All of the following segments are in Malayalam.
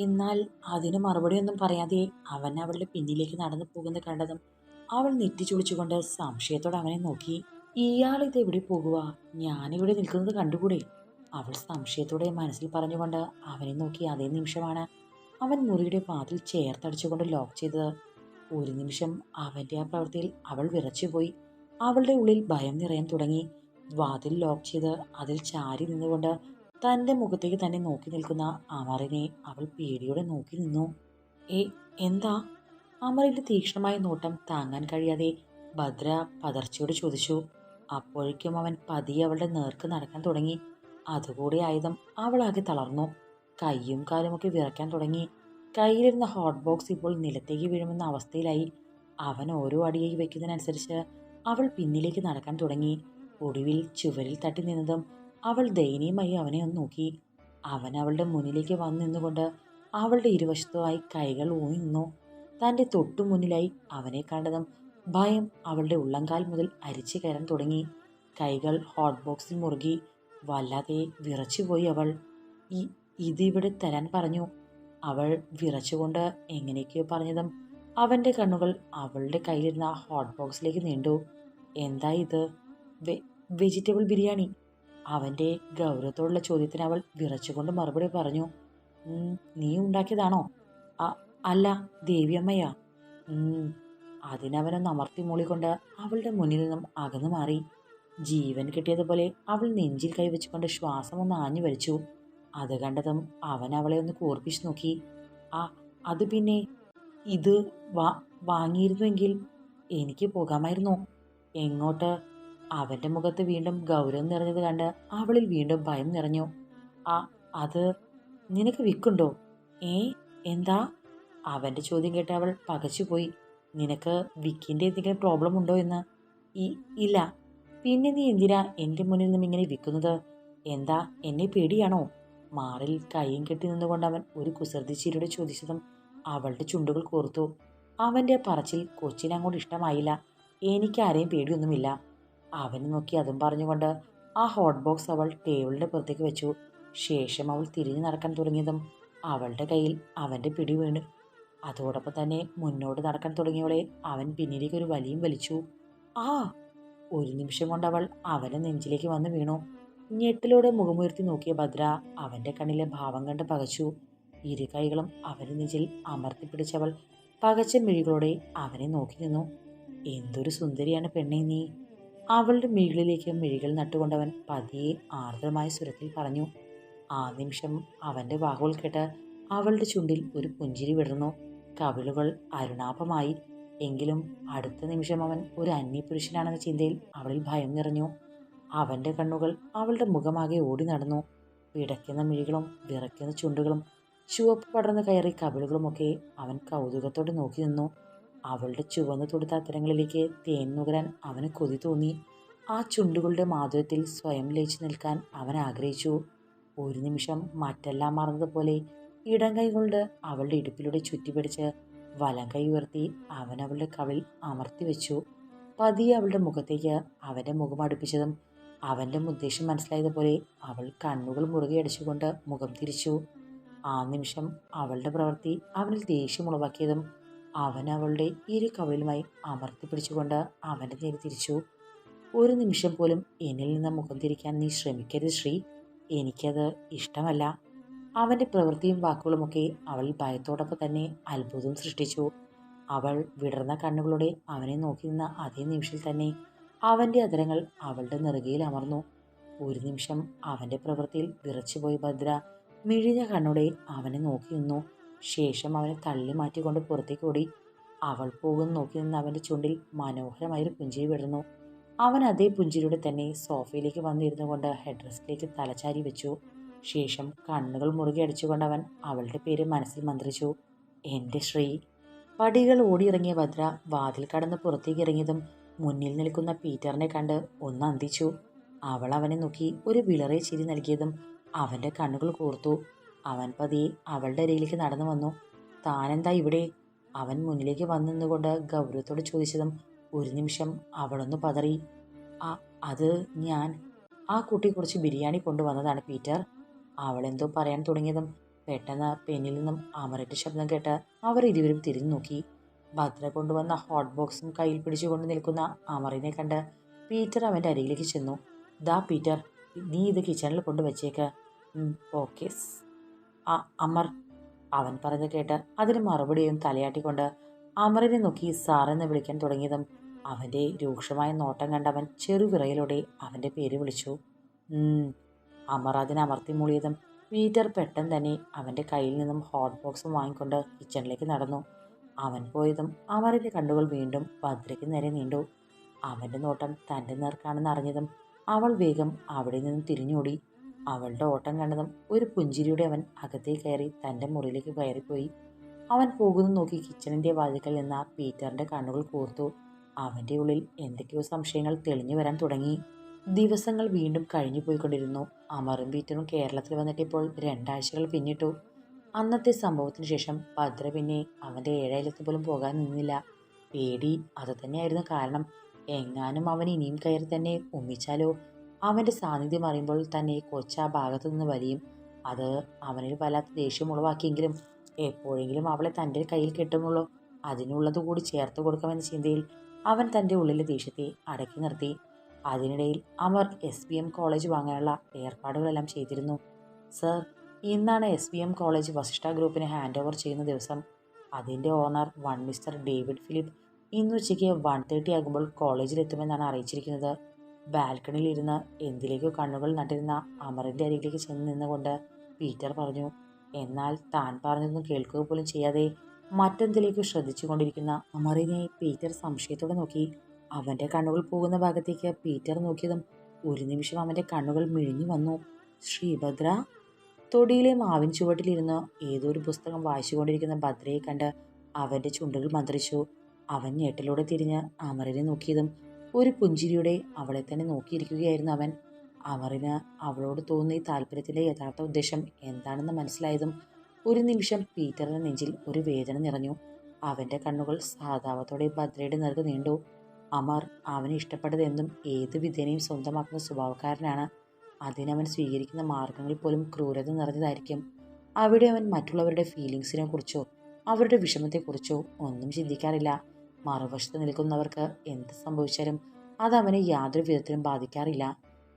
എന്നാൽ അതിന് മറുപടിയൊന്നും പറയാതെ അവൻ അവളുടെ പിന്നിലേക്ക് നടന്നു പോകുന്നത് കണ്ടതും അവൾ നെറ്റിച്ചുളിച്ചുകൊണ്ട് സംശയത്തോടെ അവനെ നോക്കി. ഇയാൾ ഇത് എവിടെ പോകുക ഞാനിവിടെ നിൽക്കുന്നത് കണ്ടുകൂടെ? അവൾ സംശയത്തോടെ മനസ്സിൽ പറഞ്ഞുകൊണ്ട് അവനെ നോക്കി അതേ നിമിഷമാണ് അവൻ മുറിയുടെ വാതിൽ ചേർത്തടിച്ചുകൊണ്ട് ലോക്ക് ചെയ്തത്. ഒരു നിമിഷം അവന്റെ ആ പ്രവൃത്തിയിൽ അവൾ വിറച്ചുപോയി. അവളുടെ ഉള്ളിൽ ഭയം നിറയാൻ തുടങ്ങി. വാതിൽ ലോക്ക് ചെയ്ത് അതിൽ ചാരി നിന്നുകൊണ്ട് തന്റെ മുഖത്തേക്ക് തന്നെ നോക്കി നിൽക്കുന്ന അമറിനെ അവൾ പേടിയോടെ നോക്കി നിന്നു. ഏ എന്താ? അമറിന്റെ തീക്ഷ്ണമായ നോട്ടം താങ്ങാൻ കഴിയാതെ ഭദ്ര പതർച്ചയോട് ചോദിച്ചു. അപ്പോഴേക്കും അവൻ പതിയെ അവളുടെ നേർക്ക് നടക്കാൻ തുടങ്ങി. അതുകൂടി ആയുധം അവളാകെ തളർന്നു. കൈയും കാലുമൊക്കെ വിറയ്ക്കാൻ തുടങ്ങി. കയ്യിലിരുന്ന ഹോട്ട് ബോക്സ് ഇപ്പോൾ നിലത്തേക്ക് വീഴുമെന്ന അവസ്ഥയിലായി. അവൻ ഓരോ അടിയായി വയ്ക്കുന്നതിനനുസരിച്ച് അവൾ പിന്നിലേക്ക് നടക്കാൻ തുടങ്ങി. ഒടുവിൽ ചുവരിൽ തട്ടി നിന്നതും അവൾ ദയനീയമായി അവനെ ഒന്ന് നോക്കി. അവൻ അവളുടെ മുന്നിലേക്ക് വന്നു നിന്നുകൊണ്ട് അവളുടെ ഇരുവശത്തുമായി കൈകൾ ഊന്നി നിന്നു. തന്റെ തൊട്ടു മുന്നിലായി അവനെ കണ്ടതും ഭയം അവളുടെ ഉള്ളംകാൽ മുതൽ അരിച്ചു കയറാൻ തുടങ്ങി. കൈകൾ ഹോട്ട് ബോക്സിൽ മുറുകി വല്ലാതെ വിറച്ചുപോയി അവൾ. ഈ ഇതിവിടെ തരാൻ പറഞ്ഞു. അവൾ വിറച്ചുകൊണ്ട് എങ്ങനെയൊക്കെയോ പറഞ്ഞതും അവന്റെ കണ്ണുകൾ അവളുടെ കയ്യിലിരുന്ന ഹോട്ട് ബോക്സിലേക്ക് നീണ്ടു. എന്താ ഇത്? വെജിറ്റബിൾ ബിരിയാണി? അവന്റെ ഗൗരവത്തോടുള്ള ചോദ്യത്തിന് അവൾ വിറച്ചുകൊണ്ട് മറുപടി പറഞ്ഞു നീ ഉണ്ടാക്കിയതാണോ? "അ- അല്ല ദേവിയമ്മയാ. അതിനവനെ അമർത്തി മൂളിക്കൊണ്ട് അവളുടെ മുന്നിൽ നിന്നും അകന്നു മാറി. ജീവൻ കിട്ടിയതുപോലെ അവൾ നെഞ്ചിൽ കൈവച്ചുകൊണ്ട് ശ്വാസം ഒന്ന് ആഞ്ഞു വലിച്ചു. അത് കണ്ടതും അവൻ അവളെ ഒന്ന് കൂർപ്പിച്ചു നോക്കി. ആ അത് പിന്നെ ഇത് വാ വാങ്ങിയിരുന്നുവെങ്കിൽ എനിക്ക് പോകാമായിരുന്നു. എങ്ങോട്ട് അവന്റെ മുഖത്ത് വീണ്ടും ഗൗരവം നിറഞ്ഞത് കണ്ട് അവളിൽ വീണ്ടും ഭയം നിറഞ്ഞു. ആ അത് നിനക്ക് വിക്കുണ്ടോ? ഏ എന്താ? അവന്റെ ചോദ്യം കേട്ട് അവൾ പകച്ചുപോയി. നിനക്ക് വിക്കിന്റെ എന്തെങ്കിലും പ്രോബ്ലം ഉണ്ടോ എന്ന്? ഈ ഇല്ല. പിന്നെ നീ എന്തിനാ എന്റെ മുന്നിൽ നിന്നും ഇങ്ങനെ വിൽക്കുന്നത് എന്താ എന്നെ പേടിയാണോ? മാറിൽ കൈയും കെട്ടി നിന്നുകൊണ്ട് അവൻ ഒരു കുസൃതിച്ചിരിയോടെ ചോദിച്ചതും അവളുടെ ചുണ്ടുകൾ കോർത്തു. അവന്റെ പറച്ചിൽ കൊച്ചിനങ്ങോട്ട് ഇഷ്ടമായില്ല. എനിക്കാരെയും പേടിയൊന്നുമില്ല. അവനെ നോക്കി അതും പറഞ്ഞുകൊണ്ട് ആ ഹോട്ട് ബോക്സ് അവൾ ടേബിളിന്റെ പുറത്തേക്ക് വെച്ചു. ശേഷം അവൾ തിരിഞ്ഞു നടക്കാൻ തുടങ്ങിയതും അവളുടെ കയ്യിൽ അവന്റെ പിടി വീണ്. അതോടൊപ്പം തന്നെ മുന്നോട്ട് നടക്കാൻ തുടങ്ങിയവളെ അവൻ പിന്നിലേക്ക് ഒരു വലിയും വലിച്ചു. ആ ഒരു നിമിഷം കൊണ്ട് അവൾ അവന്റെ നെഞ്ചിലേക്ക് വന്ന് വീണു. ഞെട്ടിലൂടെ മുഖമുയർത്തി നോക്കിയ ഭദ്ര അവന്റെ കണ്ണിലെ ഭാവം കണ്ട് പകച്ചു. ഇരു കൈകളും അവന്റെ നെഞ്ചിൽ അമർത്തി പിടിച്ചവൾ പകച്ച മിഴികളോടെ അവനെ നോക്കി നിന്നു. എന്തൊരു സുന്ദരിയാണ് പെണ്ണേ നീ. അവളുടെ മിഴികളിലേക്ക് മിഴികൾ നട്ടുകൊണ്ടവൻ പതിയെ ആർദ്രമായ സ്വരത്തിൽ പറഞ്ഞു ആ നിമിഷം അവന്റെ വാക്കുകൾ കേട്ട് അവളുടെ ചുണ്ടിൽ ഒരു പുഞ്ചിരി വിടർന്നു. കവിളുകൾ അരുണാപമായി. എങ്കിലും അടുത്ത നിമിഷം അവൻ ഒരു അന്യപുരുഷനാണെന്ന ചിന്തയിൽ അവളിൽ ഭയം നിറഞ്ഞു. അവന്റെ കണ്ണുകൾ അവളുടെ മുഖമാകെ ഓടി നടന്നു. വിടയ്ക്കുന്ന മിഴികളും വിറയ്ക്കുന്ന ചുണ്ടുകളും ചുവപ്പ് പടർന്നു കയറി കവിളുകളുമൊക്കെ അവൻ കൗതുകത്തോടെ നോക്കി നിന്നു. അവളുടെ ചുവന്ന തൊടുത്ത അത്തരങ്ങളിലേക്ക് തേൻ നുകരാൻ അവന് കൊതി തോന്നി. ആ ചുണ്ടുകളുടെ മാധുര്യത്തിൽ സ്വയം ലയിച്ചു നിൽക്കാൻ അവൻ ആഗ്രഹിച്ചു. ഒരു നിമിഷം മറ്റെല്ലാം മറന്നതുപോലെ ഇടം കൈകൊണ്ട് അവളുടെ ഇടുപ്പിലൂടെ ചുറ്റിപ്പിടിച്ച് വലം കൈ ഉയർത്തി അവൻ അവളുടെ കവിൾ അമർത്തി വെച്ചു. പതിയെ അവളുടെ മുഖത്തേക്ക് അവന്റെ മുഖം അടുപ്പിച്ചതും അവന്റെ ഉദ്ദേശം മനസ്സിലായതുപോലെ അവൾ കണ്ണുകൾ മുറുകെ അടിച്ചുകൊണ്ട് മുഖം തിരിച്ചു. ആ നിമിഷം അവളുടെ പ്രവൃത്തി അവനിൽ ദേഷ്യം ഉളവാക്കിയതും അവൻ അവളുടെ ഇരു കവിളുമായി അമർത്തി പിടിച്ചുകൊണ്ട് അവന്റെ നേരെ തിരിച്ചു. ഒരു നിമിഷം പോലും എന്നിൽ നിന്ന് മുഖം തിരിക്കാൻ നീ ശ്രമിക്കരുത് ശ്രീ. എനിക്കത് ഇഷ്ടമല്ല. അവന്റെ പ്രവൃത്തിയും വാക്കുകളുമൊക്കെ അവൾ ഭയത്തോടൊപ്പം തന്നെ അത്ഭുതം സൃഷ്ടിച്ചു. അവൾ വിടർന്ന കണ്ണുകളോടെ അവനെ നോക്കി നിന്ന അതേ നിമിഷത്തിൽ തന്നെ അവന്റെ അതരങ്ങൾ അവളുടെ നെറുകയിൽ അമർന്നു. ഒരു നിമിഷം അവന്റെ പ്രവൃത്തിയിൽ വിറച്ചുപോയി ഭദ്ര മിഴിഞ്ഞ കണ്ണോടെ അവനെ നോക്കി നിന്നു. ശേഷം അവനെ തള്ളി മാറ്റിക്കൊണ്ട് പുറത്തേക്ക് ഓടി അവൾ പോകുന്ന നോക്കി നിന്ന് അവന്റെ ചുണ്ടിൽ മനോഹരമായൊരു പുഞ്ചിരി വിടുന്നു അവൻ അതേ പുഞ്ചിരിയുടെ തന്നെ സോഫയിലേക്ക് വന്നിരുന്നു കൊണ്ട് ഹെഡ് റെസ്റ്റിലേക്ക് തലചാരി വെച്ചു. ശേഷം കണ്ണുകൾ മുറുകെ അടിച്ചുകൊണ്ട് അവൻ അവളുടെ പേര് മനസ്സിൽ മന്ത്രിച്ചു. എന്റെ ശ്രീ പടികൾ ഓടിയിറങ്ങിയ ഭദ്ര വാതിൽ കടന്ന് പുറത്തേക്ക് ഇറങ്ങിയതും മുന്നിൽ നിൽക്കുന്ന പീറ്ററിനെ കണ്ട് ഒന്ന് അന്തിച്ചു. അവൾ അവനെ നോക്കി ഒരു വിളറിയ ചിരി നൽകിയതും അവന്റെ കണ്ണുകൾ കൂർത്തു. അവൻ പതിയെ അവളുടെ അരയിലേക്ക് നടന്നു വന്നു. താനെന്താ ഇവിടെ? അവൻ മുന്നിലേക്ക് വന്നു നിന്നുകൊണ്ട് ഗൗരവത്തോട് ചോദിച്ചതും ഒരു നിമിഷം അവളൊന്ന് പതറി. ആ അത് ഞാൻ. ആ കുട്ടി കുറച്ച് ബിരിയാണി കൊണ്ടുവന്നതാണ് പീറ്റർ. അവളെന്തോ പറയാൻ തുടങ്ങിയതും പെട്ടെന്ന് പെന്നിൽ നിന്നും അമറിന്റെ ശബ്ദം കേട്ട് അവർ ഇരുവരും തിരിഞ്ഞു നോക്കി. ഭദ്ര കൊണ്ടുവന്ന ഹോട്ട് ബോക്സും കയ്യിൽ പിടിച്ചുകൊണ്ട് നിൽക്കുന്ന അമറിനെ കണ്ട് പീറ്റർ അവന്റെ അരികിലേക്ക് ചെന്നു. ദാ പീറ്റർ നീ ഇത് കിച്ചണിൽ കൊണ്ടുവച്ചേക്ക്. ഓക്കെ അമർ. അവൻ പറഞ്ഞു കേട്ട് അതിന് മറുപടിയും തലയാട്ടിക്കൊണ്ട് അമറിനെ നോക്കി സാറെന്ന് വിളിക്കാൻ തുടങ്ങിയതും അവന്റെ രൂക്ഷമായ നോട്ടം കണ്ടവൻ ചെറുവിറയിലൂടെ അവന്റെ പേര് വിളിച്ചു. അമർ അതിനെ അമർത്തി മൂളിയതും പീറ്റർ പെട്ടെന്ന് തന്നെ അവന്റെ കയ്യിൽ നിന്നും ഹോട്ട് ബോക്സും വാങ്ങിക്കൊണ്ട് കിച്ചണിലേക്ക് നടന്നു. അവൻ പോയതും അമറിന്റെ കണ്ണുകൾ വീണ്ടും ഭദ്രയ്ക്ക് നേരെ നീണ്ടു. അവന്റെ നോട്ടം തന്റെ നേർക്കാണെന്ന് അറിഞ്ഞതും അവൾ വേഗം അവിടെ നിന്നും തിരിഞ്ഞോടി അവളുടെ ഓട്ടം കണ്ടതും ഒരു പുഞ്ചിരിയുടെ അവൻ അകത്തേ കയറി തന്റെ മുറിയിലേക്ക് കയറിപ്പോയി. അവൻ പോകുന്നു നോക്കി കിച്ചണിന്റെ വാതിക്കൽ ആ പീറ്ററിന്റെ കണ്ണുകൾ കൂർത്തു. അവന്റെ ഉള്ളിൽ എന്തൊക്കെയോ സംശയങ്ങൾ തെളിഞ്ഞു വരാൻ തുടങ്ങി. ദിവസങ്ങൾ വീണ്ടും കഴിഞ്ഞു പോയിക്കൊണ്ടിരുന്നു. അമറും പീറ്ററും കേരളത്തിൽ വന്നിട്ടിപ്പോൾ രണ്ടാഴ്ചകൾ പിന്നിട്ടു. അന്നത്തെ സംഭവത്തിന് ശേഷം ഭദ്ര പിന്നെ അവന്റെ ഏഴയിലത്ത് പോലും പോകാൻ നിന്നില്ല. പേടി അത് തന്നെയായിരുന്നു കാരണം എങ്ങാനും അവൻ ഇനിയും കയറി തന്നെ ഉമ്മിച്ചാലോ? അവന്റെ സാന്നിധ്യം അറിയുമ്പോൾ തന്നെ കൊച്ച ആ ഭാഗത്തു നിന്ന് വലിയും. അത് അവനിൽ വല്ലാത്ത ദേഷ്യം ഉളവാക്കിയെങ്കിലും എപ്പോഴെങ്കിലും അവളെ തന്റെ കയ്യിൽ കിട്ടുമുള്ളൂ അതിനുള്ളത് കൂടി ചേർത്ത് കൊടുക്കാമെന്ന ചിന്തയിൽ അവൻ തന്റെ ഉള്ളിലെ ദേഷ്യത്തെ അടക്കി നിർത്തി. അതിനിടയിൽ Amar S B M college വാങ്ങാനുള്ള ഏർപ്പാടുകളെല്ലാം ചെയ്തിരുന്നു. സർ ഇന്നാണ് S B M college Vasishtha ഗ്രൂപ്പിന് ഹാൻഡ് ഓവർ ചെയ്യുന്ന ദിവസം. അതിന്റെ owner one mister David Philip ഇന്ന് ഉച്ചയ്ക്ക് വൺ തേർട്ടി ആകുമ്പോൾ കോളേജിലെത്തുമെന്നാണ് അറിയിച്ചിരിക്കുന്നത്. ബാൽക്കണിയിൽ ഇരുന്ന് എന്തിലേക്കോ കണ്ണുകൾ നട്ടിരുന്ന അമറിന്റെ അരികിലേക്ക് ചെന്ന് നിന്നുകൊണ്ട് പീറ്റർ പറഞ്ഞു എന്നാൽ താൻ പറഞ്ഞതൊന്നും കേൾക്കുക പോലും ചെയ്യാതെ മറ്റെന്തിലേക്കോ ശ്രദ്ധിച്ചുകൊണ്ടിരിക്കുന്ന അമറിനെ പീറ്റർ സംശയത്തോടെ നോക്കി. അവന്റെ കണ്ണുകൾ പോകുന്ന ഭാഗത്തേക്ക് പീറ്റർ നോക്കിയതും ഒരു നിമിഷം അവന്റെ കണ്ണുകൾ മിഴിഞ്ഞു വന്നു. ശ്രീഭദ്ര? തൊടിയിലെ മാവിൻ ചുവട്ടിലിരുന്ന് ഏതോ ഒരു പുസ്തകം വായിച്ചുകൊണ്ടിരിക്കുന്ന ഭദ്രയെ കണ്ട് അവന്റെ ചുണ്ടുകൾ മന്ത്രിച്ചു. അവൻ ഞെട്ടലോടെ തിരിഞ്ഞ് അമറിനെ നോക്കിയതും ഒരു പുഞ്ചിരിയുടെ അവളെ തന്നെ നോക്കിയിരിക്കുകയായിരുന്നു അവൻ. അമറിന് അവളോട് തോന്നിയ താല്പര്യത്തിന്റെ യഥാർത്ഥ ഉദ്ദേശം എന്താണെന്ന് മനസ്സിലായതും ഒരു നിമിഷം പീറ്ററിന് നെഞ്ചിൽ ഒരു വേദന നിറഞ്ഞു. അവന്റെ കണ്ണുകൾ സാധാവത്തോടെ ഭദ്രയുടെ നേർക്ക് നീണ്ടു. അമർ അവന് ഇഷ്ടപ്പെട്ടതെന്നും ഏത് വിധേനയും സ്വന്തമാക്കുന്ന സ്വഭാവക്കാരനാണ്. അതിനവൻ സ്വീകരിക്കുന്ന മാർഗങ്ങൾ പോലും ക്രൂരത നിറഞ്ഞതായിരിക്കും. അവിടെ അവൻ മറ്റുള്ളവരുടെ ഫീലിങ്സിനെ കുറിച്ചോ അവരുടെ വിഷമത്തെക്കുറിച്ചോ ഒന്നും ചിന്തിക്കാറില്ല. മറുവശത്ത് നിൽക്കുന്നവർക്ക് എന്ത് സംഭവിച്ചാലും അത് അവനെ യാതൊരു വിധത്തിലും ബാധിക്കാറില്ല.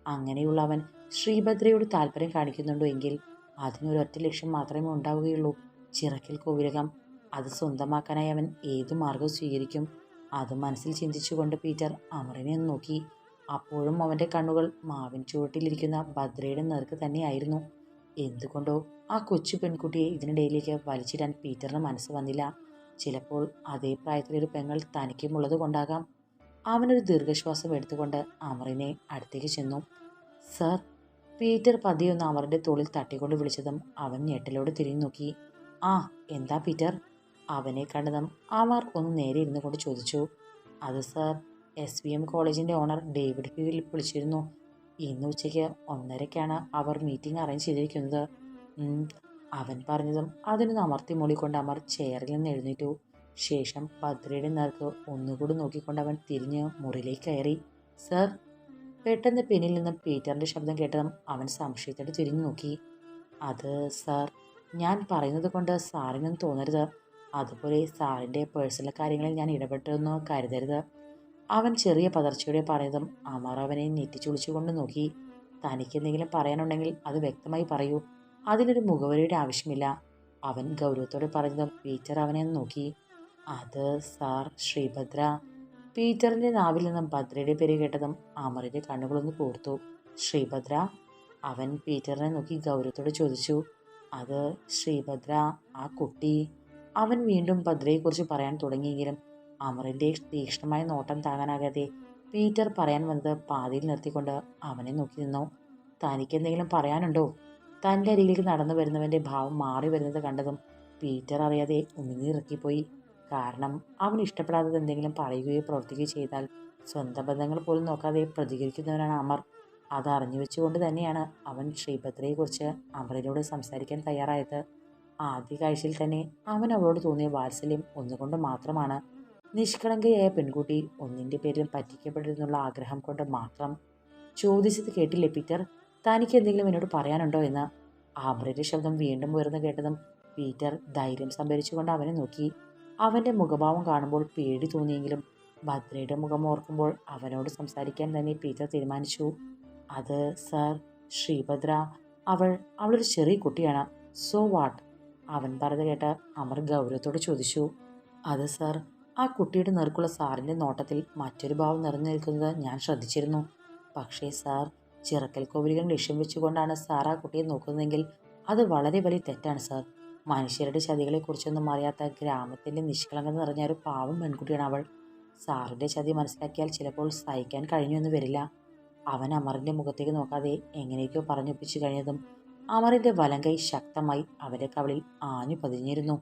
അങ്ങനെയുള്ള അവൻ ശ്രീഭദ്രയോട് താല്പര്യം കാണിക്കുന്നുണ്ടോ എങ്കിൽ അതിനൊരൊറ്റ ലക്ഷ്യം മാത്രമേ ഉണ്ടാവുകയുള്ളൂ. ചിറക്കിൽ കോവിലകം അത് സ്വന്തമാക്കാനായി അവൻ ഏതു മാർഗവും സ്വീകരിക്കും. അത് മനസ്സിൽ ചിന്തിച്ചുകൊണ്ട് പീറ്റർ അമറിനെ നോക്കി. അപ്പോഴും അവന്റെ കണ്ണുകൾ മാവിൻ ചുവട്ടിലിരിക്കുന്ന ഭദ്രയുടെ നേർക്ക് തന്നെയായിരുന്നു. എന്തുകൊണ്ടോ ആ കൊച്ചു പെൺകുട്ടിയെ ഇതിനിടയിലേക്ക് വലിച്ചിടാൻ പീറ്ററിന് മനസ്സ് വന്നില്ല. ചിലപ്പോൾ അതേ പ്രായത്തിലൊരു പെങ്ങൾ തനിക്കുമുള്ളത് കൊണ്ടാകാം. അവനൊരു ദീർഘശ്വാസം എടുത്തുകൊണ്ട് അമറിനെ അടുത്തേക്ക് ചെന്നു. സർ പീറ്റർ പതിയൊന്ന് അമറിന്റെ തോളിൽ തട്ടിക്കൊണ്ട് വിളിച്ചതും അവൻ ഞെട്ടലോട് തിരിഞ്ഞു നോക്കി. ആ എന്താ പീറ്റർ? അവനെ കണ്ടതും അമർ ഒന്ന് നേരെ ഇരുന്നു കൊണ്ട് ചോദിച്ചു. അത് സർ എസ് വി എം കോളേജിന്റെ ഓണർ ഡേവിഡ് ഫിലിപ്പ് വിളിച്ചിരുന്നു. ഇന്ന് ഉച്ചയ്ക്ക് ഒന്നരയ്ക്കാണ് അവർ മീറ്റിംഗ് അറേഞ്ച് ചെയ്തിരിക്കുന്നത്. അവൻ പറഞ്ഞതും അതിന് അമർത്തി മൂളിക്കൊണ്ട് അമർ ചെയറിൽ നിന്ന് എഴുന്നേറ്റു. ശേഷം ഭദ്രയുടെ നേർക്ക് ഒന്നുകൂടി നോക്കിക്കൊണ്ട് അവൻ തിരിഞ്ഞ് മുറിയിലേക്ക് കയറി. സർ പെട്ടെന്ന് പിന്നിൽ നിന്നും പീറ്ററിന്റെ ശബ്ദം കേട്ടതും അവൻ സംശയത്തോടെ തിരിഞ്ഞു നോക്കി. അത് സർ ഞാൻ പറയുന്നത് കൊണ്ട് സാറിനൊന്നും തോന്നരുത്. അതുപോലെ സാറിന്റെ പേഴ്സണൽ കാര്യങ്ങളിൽ ഞാൻ ഇടപെട്ടെന്നോ കരുതരുത്. അവൻ ചെറിയ പതർച്ചയോടെ പറഞ്ഞതും അമർ അവനെ നെറ്റിച്ചുളിച്ചുകൊണ്ട് നോക്കി. തനിക്ക് എന്തെങ്കിലും പറയാനുണ്ടെങ്കിൽ അത് വ്യക്തമായി പറയൂ. അതിനൊരു മുഖവരിയുടെ ആവശ്യമില്ല. അവൻ ഗൗരവത്തോടെ പറഞ്ഞതും പീറ്റർ അവനെ നോക്കി. അത് സാർ ശ്രീഭദ്ര. പീറ്ററിന്റെ നാവിൽ നിന്നും ഭദ്രയുടെ പേര് കേട്ടതും അമറിന്റെ കണ്ണുകളൊന്ന് കൂർത്തു. ശ്രീഭദ്ര? അവൻ പീറ്ററിനെ നോക്കി ഗൗരവത്തോടെ ചോദിച്ചു. അത് ശ്രീഭദ്ര ആ കുട്ടി. അവൻ വീണ്ടും ഭദ്രയെക്കുറിച്ച് പറയാൻ തുടങ്ങിയെങ്കിലും അമറിന്റെ തീക്ഷ്ണമായ നോട്ടം താങ്ങാനാകാതെ പീറ്റർ പറയാൻ വന്നത് പാതിയിൽ നിർത്തിക്കൊണ്ട് അവനെ നോക്കി നിന്നു. തനിക്ക് എന്തെങ്കിലും പറയാനുണ്ടോ? തന്റെ അരികിലേക്ക് നടന്നു വരുന്നവന്റെ ഭാവം മാറി വരുന്നത് കണ്ടതും പീറ്റർ അറിയാതെ ഉമിനീറിറക്കിപ്പോയി. കാരണം അവൻ ഇഷ്ടപ്പെടാത്തത് എന്തെങ്കിലും പറയുകയോ പ്രവർത്തിക്കുകയോ ചെയ്താൽ സ്വന്തം ബന്ധങ്ങൾ പോലും നോക്കാതെ പ്രതികരിക്കുന്നവനാണ് അമർ. അത് അറിഞ്ഞു വെച്ചുകൊണ്ട് തന്നെയാണ് അവൻ ശ്രീഭദ്രയെക്കുറിച്ച് അമറിനോട് സംസാരിക്കാൻ തയ്യാറായത്. ആദ്യ കാഴ്ചയിൽ തന്നെ അവൻ അവളോട് തോന്നിയ വാത്സല്യം ഒന്നുകൊണ്ട് മാത്രമാണ്. നിഷ്കളങ്കയായ പെൺകുട്ടി ഒന്നിന്റെ പേരിലും പറ്റിക്കപ്പെട്ടിരുന്നുള്ള ആഗ്രഹം കൊണ്ട് മാത്രം ചോദിച്ചത് കേട്ടില്ലേ പീറ്റർ? തനിക്ക് എന്തെങ്കിലും എന്നോട് പറയാനുണ്ടോ എന്ന്? ആമറിന്റെ ശബ്ദം വീണ്ടും ഉയർന്നു കേട്ടതും പീറ്റർ ധൈര്യം സംഭരിച്ചുകൊണ്ട് അവനെ നോക്കി. അവന്റെ മുഖഭാവം കാണുമ്പോൾ പേടി തോന്നിയെങ്കിലും ഭദ്രയുടെ മുഖം ഓർക്കുമ്പോൾ അവനോട് സംസാരിക്കാൻ തന്നെ പീറ്റർ തീരുമാനിച്ചു. അത് സർ ശ്രീഭദ്ര. അവൾ അവളൊരു ചെറിയ കുട്ടിയാണ്. So what? അവൻ പറഞ്ഞു കേട്ട് അമർ ഗൗരവത്തോട് ചോദിച്ചു. അത് സർ ആ കുട്ടിയുടെ നേർക്കുള്ള സാറിന്റെ നോട്ടത്തിൽ മറ്റൊരു ഭാവം നിറഞ്ഞു നിൽക്കുന്നത് ഞാൻ ശ്രദ്ധിച്ചിരുന്നു. പക്ഷേ സാർ ചിറക്കൽ കോവിലുകൾ ലക്ഷ്യം വെച്ചുകൊണ്ടാണ് ആ കുട്ടിയെ നോക്കുന്നതെങ്കിൽ അത് വളരെ വലിയ തെറ്റാണ് സാർ. മനുഷ്യരുടെ ചതികളെക്കുറിച്ചൊന്നും അറിയാത്ത ഗ്രാമത്തിന്റെ നിഷ്കളങ്കത നിറഞ്ഞ ഒരു പാവം പെൺകുട്ടിയാണ് അവൾ. സാറിന്റെ ചതി മനസ്സിലാക്കിയാൽ ചിലപ്പോൾ സഹിക്കാൻ കഴിഞ്ഞു എന്ന് വരില്ല. അവൻ അമറിന്റെ മുഖത്തേക്ക് നോക്കാതെ എങ്ങനെയൊക്കെയോ പറഞ്ഞൊപ്പിച്ചു കഴിഞ്ഞതും അമറിന്റെ വലം കൈ ശക്തമായി അവന്റെ കവളിൽ ആഞ്ഞു പതിഞ്ഞിരുന്നു.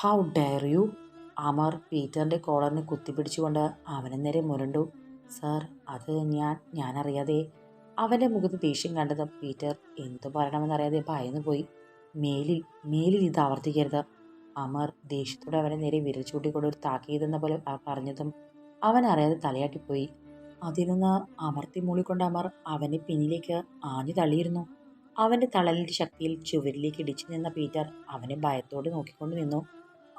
ഹൗ ഡയർ യു അമർ പീറ്ററിന്റെ കോളറിനെ കുത്തിപ്പിടിച്ചുകൊണ്ട് അവനെ നേരെ മുരണ്ടു. സാർ അത് ഞാൻ ഞാനറിയാതെ അവന്റെ മുഖത്ത് ദേഷ്യം കണ്ടത് പീറ്റർ എന്തു പറയണമെന്നറിയാതെ ഭയന്നു പോയി. മേലിൽ മേലിൽ ഇത് ആവർത്തിക്കരുത്. അമർ ദേഷ്യത്തോടെ അവനെ നേരെ വിരൽ ചൂണ്ടിക്കൊണ്ട് ഒരു താക്കീതെന്ന പോലെ പറഞ്ഞതും അവൻ അറിയാതെ തലയാട്ടിപ്പോയി അതിൽ നിന്ന് അമർത്തി മൂളിക്കൊണ്ട് അമർ അവനെ പിന്നിലേക്ക് ആഞ്ഞു തള്ളിയിരുന്നു. അവന്റെ തളലിന്റെ ശക്തിയിൽ ചുവരിലേക്ക് ഇടിച്ചു നിന്ന പീറ്റർ അവനെ ഭയത്തോടെ നോക്കിക്കൊണ്ട് നിന്നു.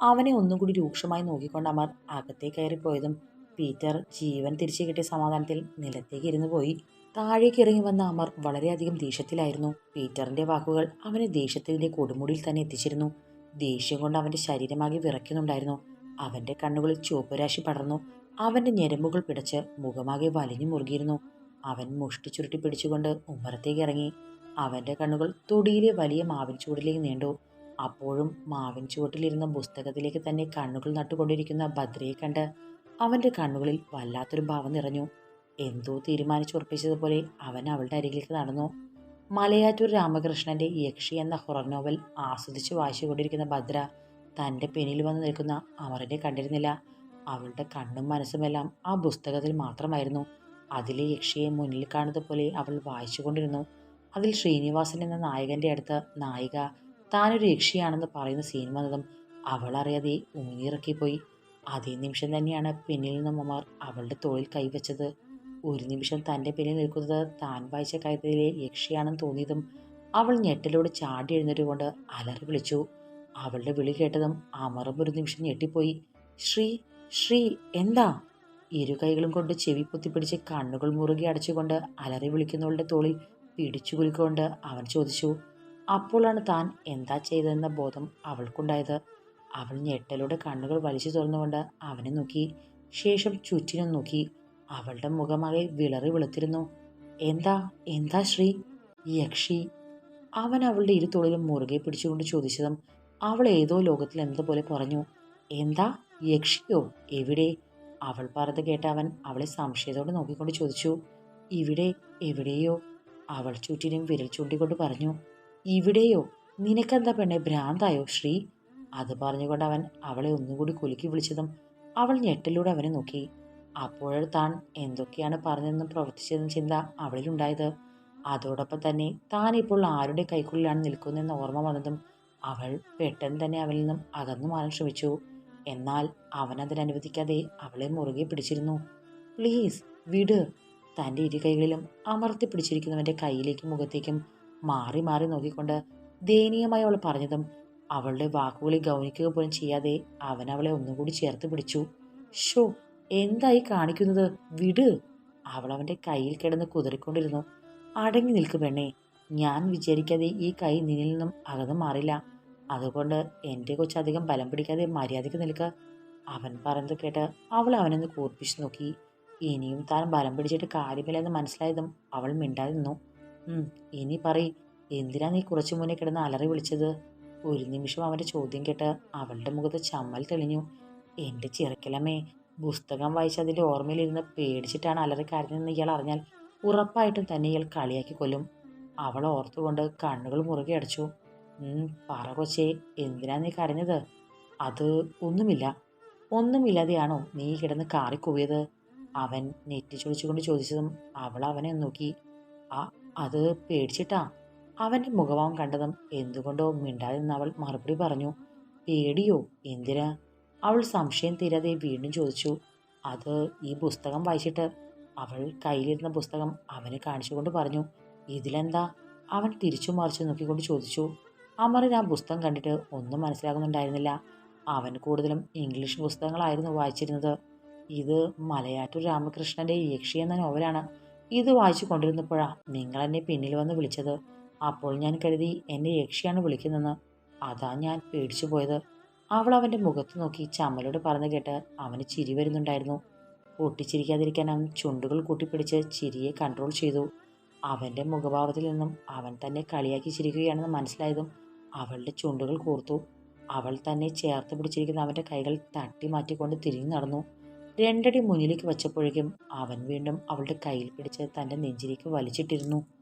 അവനെ ഒന്നും കൂടി രൂക്ഷമായി നോക്കിക്കൊണ്ട് അമർ അകത്തേ കയറിപ്പോയതും പീറ്റർ ജീവൻ തിരിച്ചു കിട്ടിയ സമാധാനത്തിൽ നിലത്തേക്ക് ഇരുന്നു പോയി. താഴേക്ക് ഇറങ്ങി വന്ന അമർ വളരെയധികം ദേഷ്യത്തിലായിരുന്നു. പീറ്ററിന്റെ വാക്കുകൾ അവനെ ദേഷ്യത്തിന്റെ കൊടുമുടിയിൽ തന്നെ എത്തിച്ചിരുന്നു. ദേഷ്യം കൊണ്ട് അവന്റെ ശരീരമാകെ വിറയ്ക്കുന്നുണ്ടായിരുന്നു. അവന്റെ കണ്ണുകളിൽ ചുവപ്പുരാശി പടർന്നു. അവന്റെ ഞെരമ്പുകൾ പിടച്ച് മുഖമാകെ വലിഞ്ഞു മുറുകിയിരുന്നു. അവൻ മുഷ്ടി ചുരുട്ടി പിടിച്ചുകൊണ്ട് ഉമ്മറത്തേക്ക് ഇറങ്ങി. അവന്റെ കണ്ണുകൾ തൊടിയിലെ വലിയ മാവിൻ ചൂടിലേക്ക് നീണ്ടു. അപ്പോഴും മാവിൻ ചുവട്ടിലിരുന്ന പുസ്തകത്തിലേക്ക് തന്നെ കണ്ണുകൾ നട്ടുകൊണ്ടിരിക്കുന്ന ഭദ്രയെ കണ്ട് അവന്റെ കണ്ണുകളിൽ വല്ലാത്തൊരു ഭാവം നിറഞ്ഞു. എന്തോ തീരുമാനിച്ചുറപ്പിച്ചതുപോലെ അവൻ അവളുടെ അരികിലേക്ക് നടന്നു. മലയാറ്റൂർ രാമകൃഷ്ണന്റെ യക്ഷി എന്ന ഹൊറർ നോവൽ ആസ്വദിച്ച് വായിച്ചുകൊണ്ടിരിക്കുന്ന ഭദ്ര തന്റെ പിന്നിൽ വന്ന് നിൽക്കുന്ന അമറിനെ കണ്ടിരുന്നില്ല. അവളുടെ കണ്ണും മനസ്സുമെല്ലാം ആ പുസ്തകത്തിൽ മാത്രമായിരുന്നു. അതിലെ യക്ഷിയെ മുന്നിൽ കാണുന്നത് പോലെ അവൾ വായിച്ചുകൊണ്ടിരുന്നു. അതിൽ ശ്രീനിവാസൻ എന്ന നായകന്റെ അടുത്ത് നായിക താനൊരു യക്ഷിയാണെന്ന് പറയുന്ന സീൻ വന്നതും അവൾ അറിയാതെ ഊന്നിയിറക്കിപ്പോയി അതേ നിമിഷം തന്നെയാണ് പിന്നിൽ നിന്നും അമ്മമാർ അവളുടെ തോളിൽ കൈവച്ചത്. ഒരു നിമിഷം തന്റെ പിന്നിൽ നിൽക്കുന്നത് താൻ വായിച്ച കൈതയിലെ യക്ഷിയാണെന്ന് തോന്നിയതും അവൾ ഞെട്ടലോട് ചാടി എഴുന്നേറ്റുകൊണ്ട് അലറി വിളിച്ചു. അവളുടെ വിളി കേട്ടതും അമറും ഒരു നിമിഷം ഞെട്ടിപ്പോയി. ശ്രീ ശ്രീ എന്താ? ഇരു കൈകളും കൊണ്ട് ചെവി പൊത്തിപ്പിടിച്ച് കണ്ണുകൾ മുറുകെ അടച്ചുകൊണ്ട് അലറി വിളിക്കുന്നവളുടെ തോളിൽ പിടിച്ചു കുലുക്കൊണ്ട് അവൻ ചോദിച്ചു അപ്പോഴാണ് താൻ എന്താ ചെയ്തതെന്ന ബോധം അവൾക്കുണ്ടായത്? അവൾ ഞെട്ടലോടെ കണ്ണുകൾ വലിച്ചു തുറന്നുകൊണ്ട് അവനെ നോക്കി. ശേഷം ചുറ്റിനും നോക്കി. അവളുടെ മുഖമകെ വിളറി വെളുത്തിരുന്നു. എന്താ? എന്താ ശ്രീ? യക്ഷി? അവൻ അവളുടെ ഇരു മുറുകെ പിടിച്ചുകൊണ്ട് ചോദിച്ചതും അവൾ ഏതോ ലോകത്തിൽ എന്നതുപോലെ പറഞ്ഞു. എന്താ? യക്ഷിയോ? എവിടെ? അവൾ പറഞ്ഞത് കേട്ട അവൻ അവളെ സംശയത്തോടെ നോക്കിക്കൊണ്ട് ചോദിച്ചു. ഇവിടെ? എവിടെയോ? അവൾ ചുറ്റിനും വിരൽ ചൂണ്ടിക്കൊണ്ട് പറഞ്ഞു. ഇവിടെയോ? നിനക്കെന്താ പെണ്ണെ ഭ്രാന്തായോ ശ്രീ? അത് പറഞ്ഞുകൊണ്ട് അവൻ അവളെ ഒന്നുകൂടി കുലുക്കി വിളിച്ചതും അവൾ ഞെട്ടലൂടെ അവനെ നോക്കി. അപ്പോൾ താൻ എന്തൊക്കെയാണ് പറഞ്ഞതെന്നും പ്രവർത്തിച്ചതെന്നും ചിന്ത അവളിലുണ്ടായത്. അതോടൊപ്പം തന്നെ താൻ ഇപ്പോൾ ആരുടെ കൈക്കുള്ളിലാണ് നിൽക്കുന്നതെന്ന് ഓർമ്മ വന്നതും അവൾ പെട്ടെന്ന് തന്നെ അവനിൽ നിന്നും അകന്നു മാറാൻ ശ്രമിച്ചു. എന്നാൽ അവൻ അതിനനുവദിക്കാതെ അവളെ മുറുകെ പിടിച്ചിരുന്നു. പ്ലീസ് വിട്. തന്റെ ഇരു കൈകളിലും അമർത്തി പിടിച്ചിരിക്കുന്നവന്റെ കൈയിലേക്കും മുഖത്തേക്കും മാറി മാറി നോക്കിക്കൊണ്ട് ദയനീയമായി അവൾ പറഞ്ഞതും അവളുടെ വാക്കുകളിൽ ഗൗനിക്കുക പോലും ചെയ്യാതെ അവൻ അവളെ ഒന്നും കൂടി ചേർത്ത് പിടിച്ചു. ഷോ എന്തായി കാണിക്കുന്നത്? വിട്. അവൾ അവന്റെ കയ്യിൽ കിടന്ന് കുതിരിക്കൊണ്ടിരുന്നു അടങ്ങി നിൽക്ക് പെണ്ണേ. ഞാൻ വിചാരിക്കാതെ ഈ കൈ നിന്നിൽ നിന്നും അകന്നു മാറില്ല. അതുകൊണ്ട് എന്റെ കൊച്ചധികം ബലം പിടിക്കാതെ മര്യാദയ്ക്ക് നിൽക്കുക അവൻ പറഞ്ഞത് കേട്ട് അവൾ അവനൊന്ന് കൂർപ്പിച്ചു നോക്കി. ഇനിയും താൻ ബലം പിടിച്ചിട്ട് കാര്യമില്ലെന്ന് മനസ്സിലായതും അവൾ മിണ്ടാതെ നിന്നു. "ഉം, ഇനി പറയ്. എന്തിനാ നീ കുറച്ചു മുന്നേ കിടന്ന് അലറി വിളിച്ചത്? ഒരു നിമിഷം അവന്റെ ചോദ്യം കേട്ട് അവളുടെ മുഖത്ത് ചമ്മൽ തെളിഞ്ഞു. എന്റെ ചിറക്കലമ്മേ പുസ്തകം വായിച്ച് അതിന്റെ ഓർമ്മയിലിരുന്ന് പേടിച്ചിട്ടാണ് അലറി കരഞ്ഞതെന്ന് ഇയാൾ അറിഞ്ഞാൽ ഉറപ്പായിട്ടും തന്നെ ഇയാൾ കളിയാക്കി കൊല്ലും. അവൾ ഓർത്തുകൊണ്ട് കണ്ണുകൾ മുറുകെ അടച്ചു. "ഉം, പറ കൊച്ചേ എന്തിനാ നീ കരഞ്ഞത്? അത് ഒന്നുമില്ല. ഒന്നുമില്ലാതെയാണോ നീ കിടന്ന് കാറിക്കൂവിയത്? അവൻ നെറ്റി ചൊളിച്ചുകൊണ്ട് ചോദിച്ചതും അവൾ അവനെ നോക്കി. ആ അത് പേടിച്ചിട്ടാ? അവന്റെ മുഖഭാവം കണ്ടതും എന്തുകൊണ്ടോ മിണ്ടാതെ നിന്ന് അവൾ മറുപടി പറഞ്ഞു പേടിയോ? എന്തിനാ? അവൾ സംശയം തീരാതെ വീണ്ടും ചോദിച്ചു അത് ഈ പുസ്തകം വായിച്ചിട്ട്? അവൾ കയ്യിലിരുന്ന പുസ്തകം അവന് കാണിച്ചുകൊണ്ട് പറഞ്ഞു ഇതിലെന്താ? അവൻ തിരിച്ചു മറിച്ചു നോക്കിക്കൊണ്ട് ചോദിച്ചു അമറിന് ആ പുസ്തകം കണ്ടിട്ട് ഒന്നും മനസ്സിലാകുന്നുണ്ടായിരുന്നില്ല. അവൻ കൂടുതലും ഇംഗ്ലീഷ് പുസ്തകങ്ങളായിരുന്നു വായിച്ചിരുന്നത്. ഇത് മലയാറ്റൂർ രാമകൃഷ്ണന്റെ യക്ഷി എന്ന നോവലാണ്. ഇത് വായിച്ചു കൊണ്ടിരുന്നപ്പോഴാണ് നിങ്ങൾ എന്നെ പിന്നിൽ വന്ന് വിളിച്ചത്. അപ്പോൾ ഞാൻ കരുതി എന്നെ യക്ഷിയാണ് വിളിക്കുന്നതെന്ന്. അതാ ഞാൻ പേടിച്ചു പോയത്. അവൾ അവന്റെ മുഖത്ത് നോക്കി ചമ്മലോട് പറഞ്ഞു കേട്ട് അവന് ചിരി വരുന്നുണ്ടായിരുന്നു. പൊട്ടിച്ചിരിക്കാതിരിക്കാൻ അവൻ ചുണ്ടുകൾ കൂട്ടിപ്പിടിച്ച് ചിരിയെ കൺട്രോൾ ചെയ്തു. അവന്റെ മുഖഭാവത്തിൽ നിന്നും അവൻ തന്നെ കളിയാക്കി ചിരിക്കുകയാണെന്ന് മനസ്സിലായതും അവളുടെ ചുണ്ടുകൾ കൂർത്തു. അവൾ തന്നെ ചേർത്ത് പിടിച്ചിരിക്കുന്ന അവന്റെ കൈകൾ തട്ടി മാറ്റിക്കൊണ്ട് തിരിഞ്ഞു നടന്നു. രണ്ടടി മുന്നിലേക്ക് വച്ചപ്പോഴേക്കും അവൻ വീണ്ടും അവളുടെ കയ്യിൽ പിടിച്ച് തന്റെ നെഞ്ചിലേക്ക് വലിച്ചിട്ടിരുന്നു.